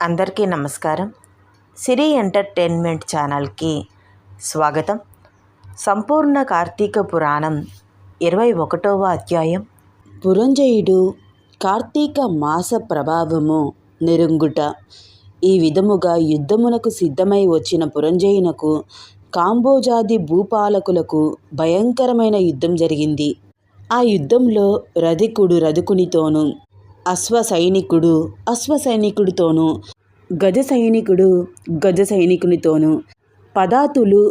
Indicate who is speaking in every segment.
Speaker 1: అందరికీ నమస్కారం. సిరి ఎంటర్టైన్మెంట్ ఛానల్కి స్వాగతం. సంపూర్ణ కార్తీక పురాణం ఇరవై ఒకటవ అధ్యాయం.
Speaker 2: పురంజయుడు కార్తీక మాస ప్రభావము నిరుంగుట ఈ విధముగా యుద్ధమునకు సిద్ధమై వచ్చిన పురంజయునకు కాంబోజాది భూపాలకులకు భయంకరమైన యుద్ధం జరిగింది. ఆ యుద్ధంలో రధికుడు రధికునితోనూ అశ్వ సైనికుడు అశ్వ సైనికుడితోనూ గజ సైనికుడు గజ సైనికునితోనూ పదాతులు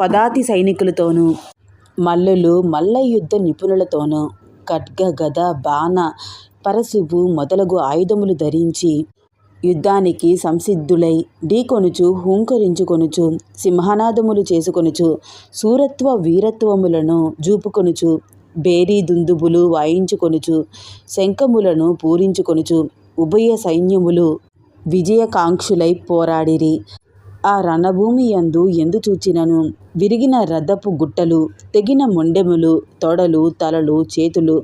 Speaker 2: పదాతి సైనికులతోనూ మల్లులు మల్ల యుద్ధ నిపుణులతోనూ ఖడ్గ గద బాణ పరశువు మొదలగు ఆయుధములు ధరించి యుద్ధానికి సంసిద్ధులై ఢీకొనుచు హూంకరించుకొనుచు సింహనాదములు చేసుకొనుచు సూరత్వ వీరత్వములను జూపుకొనుచు బేరీ దుందుబులు వాయించుకొనుచు శంఖములను పూరించుకొనుచు ఉభయ సైన్యములు విజయకాంక్షులై పోరాడిరి. ఆ రణభూమి యందు ఎందు చూచినను? విరిగిన రథపు గుట్టలు తెగిన మొండెములు తొడలు తలలు చేతులు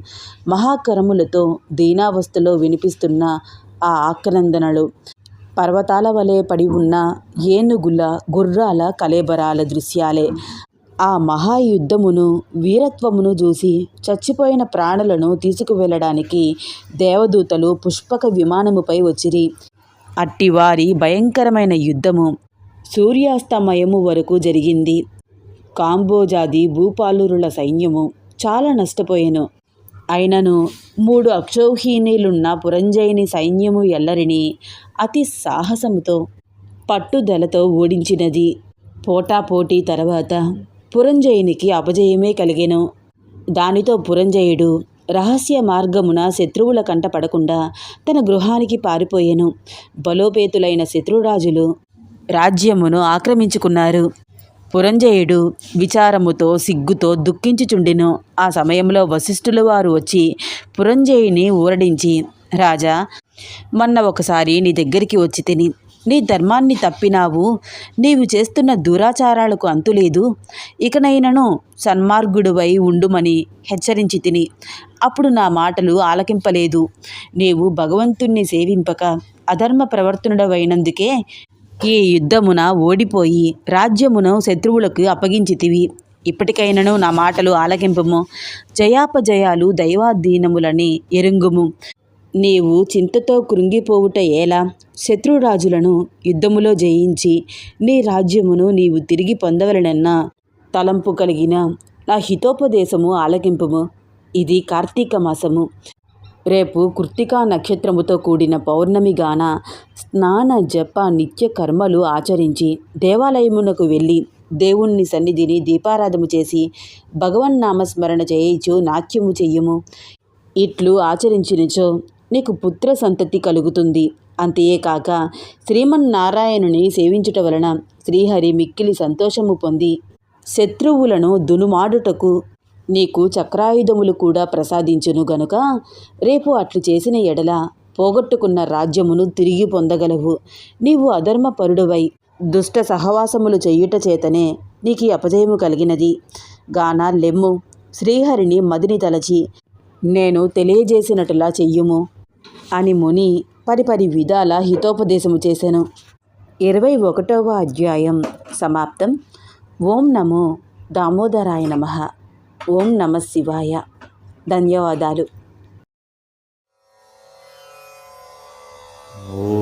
Speaker 2: మహాకరములతో దీనావస్థలో వినిపిస్తున్న ఆ ఆక్రందనలు. పర్వతాల వలె పడి ఉన్న ఏనుగుల గుర్రాల కలేబరాల దృశ్యాలే. ఆ మహాయుద్ధమును వీరత్వమును చూసి చచ్చిపోయిన ప్రాణులను తీసుకువెళ్ళడానికి దేవదూతలు పుష్పక విమానముపై వచ్చిరి. అట్టివారి భయంకరమైన యుద్ధము సూర్యాస్తమయము వరకు జరిగింది. కాంబోజాది భూపాలురుల సైన్యము చాలా నష్టపోయాను. అయినను మూడు అక్షౌహీనులున్న పురంజయుని సైన్యము ఎల్లరిని అతి సాహసముతో పట్టుదలతో ఓడించినది. పోటాపోటీ తర్వాత పురంజయునికి అపజయమే కలిగెను. దానితో పురంజయుడు రహస్య మార్గమున శత్రువుల కంట పడకుండా తన గృహానికి పారిపోయెను. బలోపేతులైన శత్రురాజులు రాజ్యమును ఆక్రమించుకున్నారు. పురంజయుడు విచారముతో సిగ్గుతో దుఃఖించుచుండెను. ఆ సమయంలో వశిష్ఠుల వారు వచ్చి పురంజయుని ఊరడించి రాజా మొన్న ఒకసారి నీ దగ్గరికి వచ్చి తిని నీ ధర్మాన్ని తప్పినావు. నీవు చేస్తున్న దురాచారాలకు అంతులేదు. ఇకనైనను సన్మార్గుడువై ఉండుమని హెచ్చరించి తిని. అప్పుడు నా మాటలు ఆలకింపలేదు. నీవు భగవంతుణ్ణి సేవింపక అధర్మ ప్రవర్తనుడవైనందుకే ఈ యుద్ధమున ఓడిపోయి రాజ్యమును శత్రువులకు అప్పగించితివి ఇప్పటికైనను నా మాటలు ఆలకింపము. జయాపజయాలు దైవాధీనములని ఎరుంగుము. నీవు చింతతో కృంగిపోవుట ఎలా? శత్రురాజులను యుద్ధములో జయించి నీ రాజ్యమును నీవు తిరిగి పొందవలనన్న తలంపు కలిగిన నా హితోపదేశము ఆలకింపుము. ఇది కార్తీక మాసము. రేపు కృత్తికా నక్షత్రముతో కూడిన పౌర్ణమిగాన స్నాన జప నిత్య కర్మలు ఆచరించి దేవాలయమునకు వెళ్ళి దేవుణ్ణి సన్నిధిని దీపారాధము చేసి భగవన్నామస్మరణ చేయించు నాట్యము చెయ్యము ఇట్లు ఆచరించినచో నీకు పుత్ర సంతతి కలుగుతుంది. అంతేకాక శ్రీమన్నారాయణుని సేవించుట వలన శ్రీహరి మిక్కిలి సంతోషము పొంది శత్రువులను దునుమాడుటకు నీకు చక్రాయుధములు కూడా ప్రసాదించును గనుక రేపు అట్లు చేసిన ఎడల పోగొట్టుకున్న రాజ్యమును తిరిగి పొందగలవు. నీవు అధర్మపరుడువై దుష్ట సహవాసములు చెయ్యుట చేతనే నీకు అపజయము కలిగినది. గాన లెమ్ము. శ్రీహరిని మదిని తలచి నేను తెలియజేసినట్లా చెయ్యుము. అని ముని పరిపరి విధాల హితోపదేశము చేశాను ఇరవై ఒకటవ అధ్యాయం సమాప్తం. ఓం నమో దామోదరాయ నమ. ఓం నమ శివాయ. ధన్యవాదాలు.
Speaker 3: ఓ